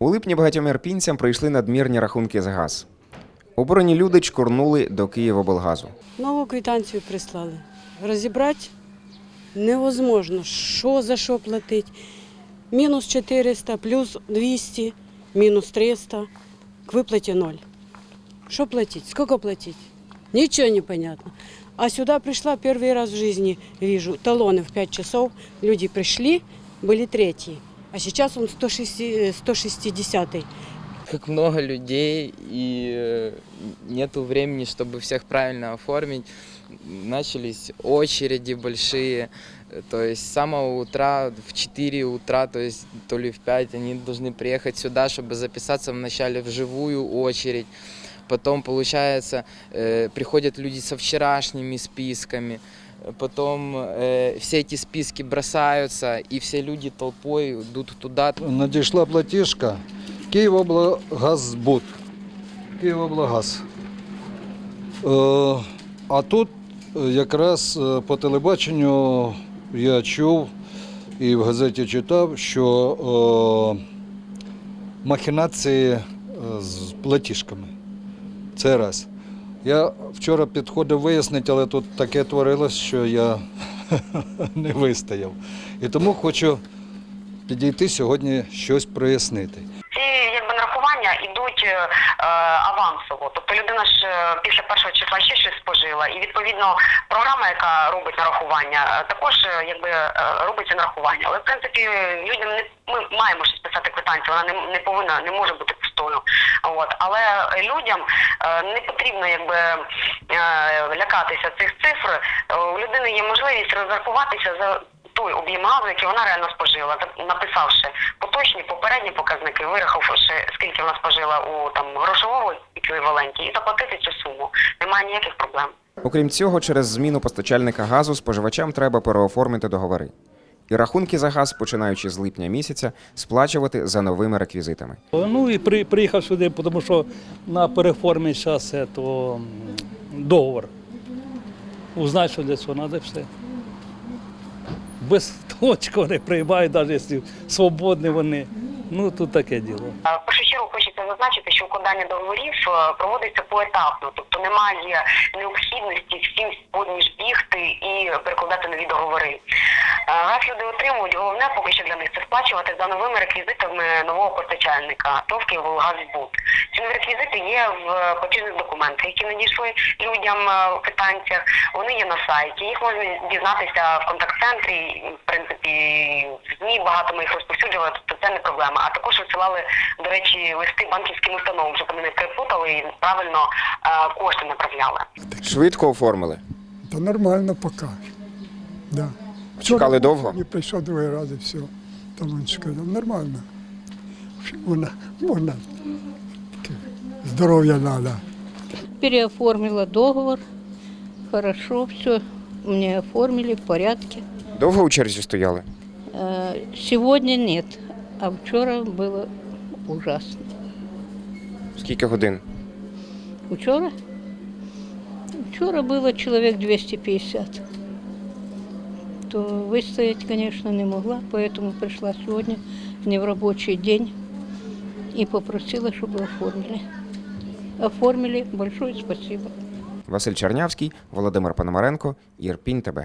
липні багатьом ірпінцям прийшли надмірні рахунки за газ. Обурені люди чкурнули до Київоблгазу. Нову квитанцію прислали. Розібрати невозможно, що за що платити. Мінус 400, плюс 200, мінус 300, к виплаті ноль. Що платить? Сколько платить? Ничего не понятно. А сюда пришла первый раз в жизни, вижу, талоны в 5 часов, люди пришли, были третьи, а сейчас он 160, 160 как много людей и э, нету времени, чтобы всех правильно оформить. Начались очереди большие, э, то есть с самого утра в 4 утра, то есть то ли в 5, они должны приехать сюда, чтобы записаться вначале в живую очередь. Потом, получается, э, приходят люди со вчерашними списками. Потом э, все эти списки бросаются, и все люди толпой идут туда, Надійшла платіжка Київоблгазбуд. Київоблгаз. Е, а тут е, якраз е, по телебаченню я чув і в газеті читав, що е, махінації е, з платіжками. Це раз. Я вчора підходив вияснити, але тут таке творилось, що я не вистояв. І тому хочу підійти сьогодні щось прояснити. Ці якби нарахування йдуть е, авансово. Тобто людина ж е, після першого числа ще щось спожила, і відповідно програма, яка робить нарахування, е, також е, якби робиться нарахування. Але в принципі людям не ми маємо щось писати квитанцію, вона не, не повинна, не може бути пустою. От але людям е, не потрібно якби е, лякатися цих цифр. У людини є можливість розрахуватися за той об'єм газу, який вона реально спожила, написавши поточні попередні показники, вирахувавши скільки вона спожила у там грошовому еквіваленті, і заплатити цю суму. Немає ніяких проблем. Окрім цього, через зміну постачальника газу споживачам треба переоформити договори. І рахунки за газ, починаючи з липня місяця, сплачувати за новими реквізитами. Ну і при, приїхав сюди, тому що на переформі зараз то, договор. Узнай, що для цього треба все. Без точки вони приймають, навіть якщо свободні вони. Ну тут таке діло. Е, хочеться зазначити, що укладання договорів е, проводиться поетапно, тобто немає необхідності всім сьогодні бігти і перекладати нові договори. Е, Газ люди отримують, головне поки що для них це сплачувати за новими реквізитами нового постачальника ТОВ «Київгазбуд». Ці нові реквізити є в платіжних документах, які надійшли людям е, в квитанціях. Вони є на сайті. Їх можна дізнатися в контакт-центрі. В принципі, ЗМІ багато ми їх розповсюджували, тобто це не проблема. А також висилали, до речі, листи банківським установам, щоб вони не переплутали і правильно е, кошти направляли. Швидко оформили. Та нормально поки. Да. Чекали довго? Не прийшов другий раз і все. Там він сказав, нормально. Вона, можна. Таке, Здоров'я треба. переоформила договор. Хорошо, все мне оформили в порядке. Довго у черзі стояли? Э, Сегодня нет, а вчера было ужасно. Скільки годин? Вчера? Вчера было человек 250. То выстоять, конечно, не могла, поэтому пришла сегодня не в рабочий день и попросила, чтобы оформили. Оформили. Большое спасибо. Василь Чернявський, Володимир Пономаренко, Ірпінь ТБ.